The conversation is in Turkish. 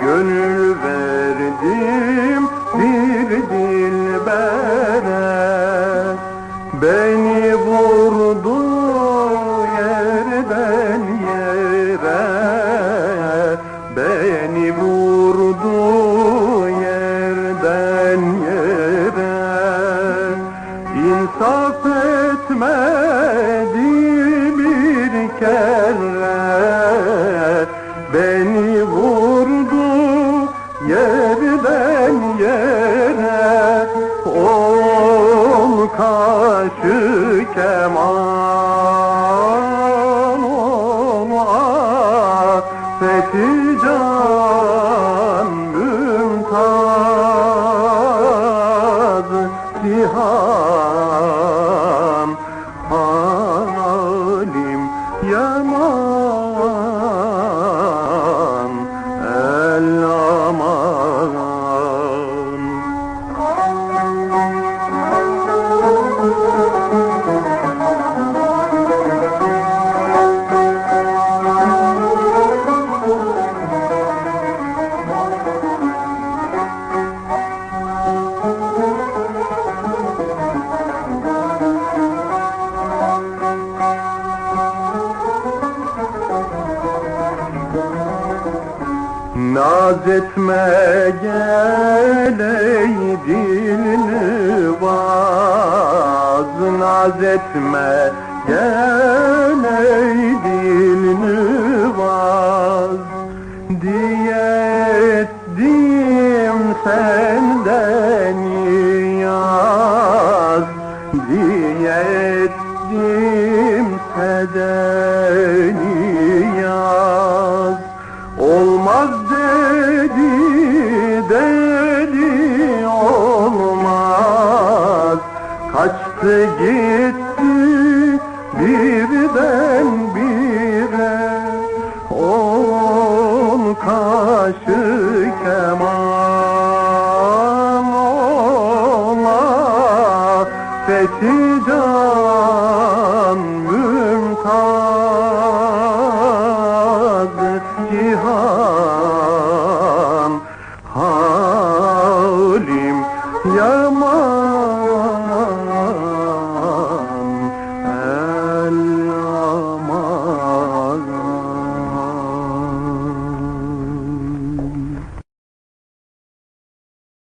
Gönül verdim bir dilbere Beni vurdu yerden yere Beni vurdu yerden yere. İnsaf etmedi bir kere Beni vurdu yerden yere. Ol kaşı keman ol afeti can mümtaz. Cihan halim yaman Naz etme gel ey dilini vaz Naz etme gel ey dilini vaz Diye ettim senden yaz Diye ettim senden gitti birden bire. On kaşı keman ola Fethi